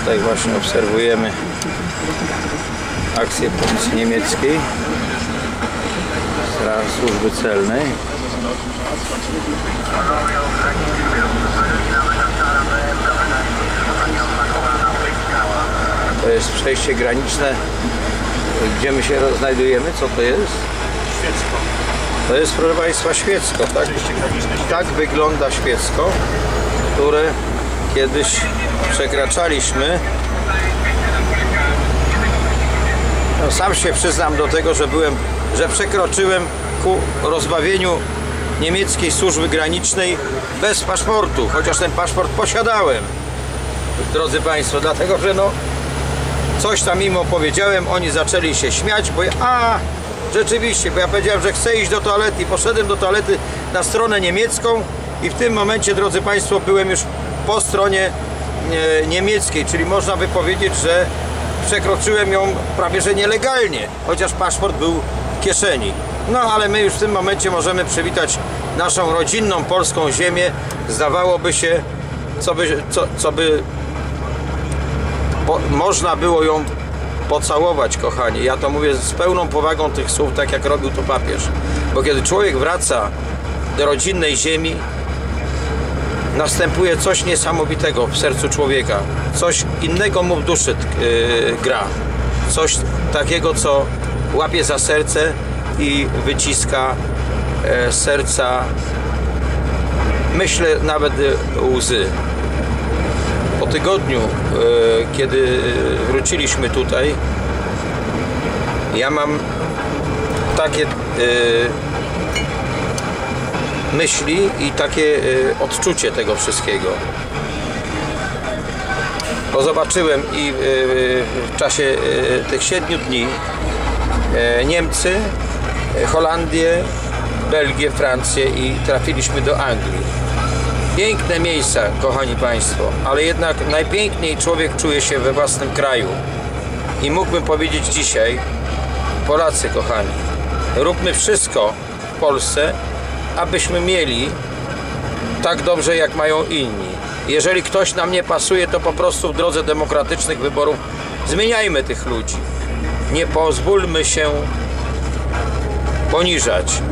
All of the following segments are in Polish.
Tutaj właśnie obserwujemy akcję policji niemieckiej służby celnej. To jest przejście graniczne gdzie my się znajdujemy co to jest? to jest proszę Państwa Świecko tak, tak wygląda Świecko które kiedyś przekraczaliśmy. No, sam się przyznam do tego, że byłem, że przekroczyłem ku rozbawieniu niemieckiej służby granicznej bez paszportu, chociaż ten paszport posiadałem. Drodzy Państwo, dlatego, że no coś tam im opowiedziałem, oni zaczęli się śmiać, bo ja, a rzeczywiście, bo ja powiedziałem, że chcę iść do toalety poszedłem do toalety na stronę niemiecką i w tym momencie, drodzy Państwo, byłem już po stronie niemieckiej, czyli można by powiedzieć, że przekroczyłem ją prawie że nielegalnie, chociaż paszport był w kieszeni. No ale my już w tym momencie możemy przywitać naszą rodzinną polską ziemię. Zdawałoby się, co by, co, co by po, można było ją pocałować, kochani. Ja to mówię z pełną powagą tych słów, tak jak robił to papież. Bo kiedy człowiek wraca do rodzinnej ziemi, następuje coś niesamowitego w sercu człowieka. Coś innego mu w duszy yy, gra. Coś takiego, co łapie za serce i wyciska e, serca, myślę, nawet łzy. Po tygodniu, e, kiedy wróciliśmy tutaj, ja mam takie e, myśli i takie e, odczucie tego wszystkiego. Bo zobaczyłem i e, w czasie tych 7 dni Niemcy, Holandię, Belgię, Francję i trafiliśmy do Anglii. Piękne miejsca, kochani Państwo, ale jednak najpiękniej człowiek czuje się we własnym kraju. I mógłbym powiedzieć dzisiaj, Polacy kochani, róbmy wszystko w Polsce, abyśmy mieli tak dobrze, jak mają inni. Jeżeli ktoś nam nie pasuje, to po prostu w drodze demokratycznych wyborów zmieniajmy tych ludzi. Nie pozwólmy się poniżać.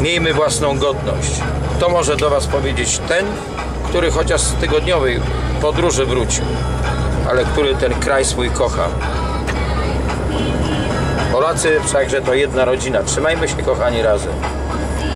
Miejmy własną godność. To może do Was powiedzieć ten, który chociaż z tygodniowej podróży wrócił, ale który ten kraj swój kocha. Polacy wszakże to jedna rodzina. Trzymajmy się, kochani, razem.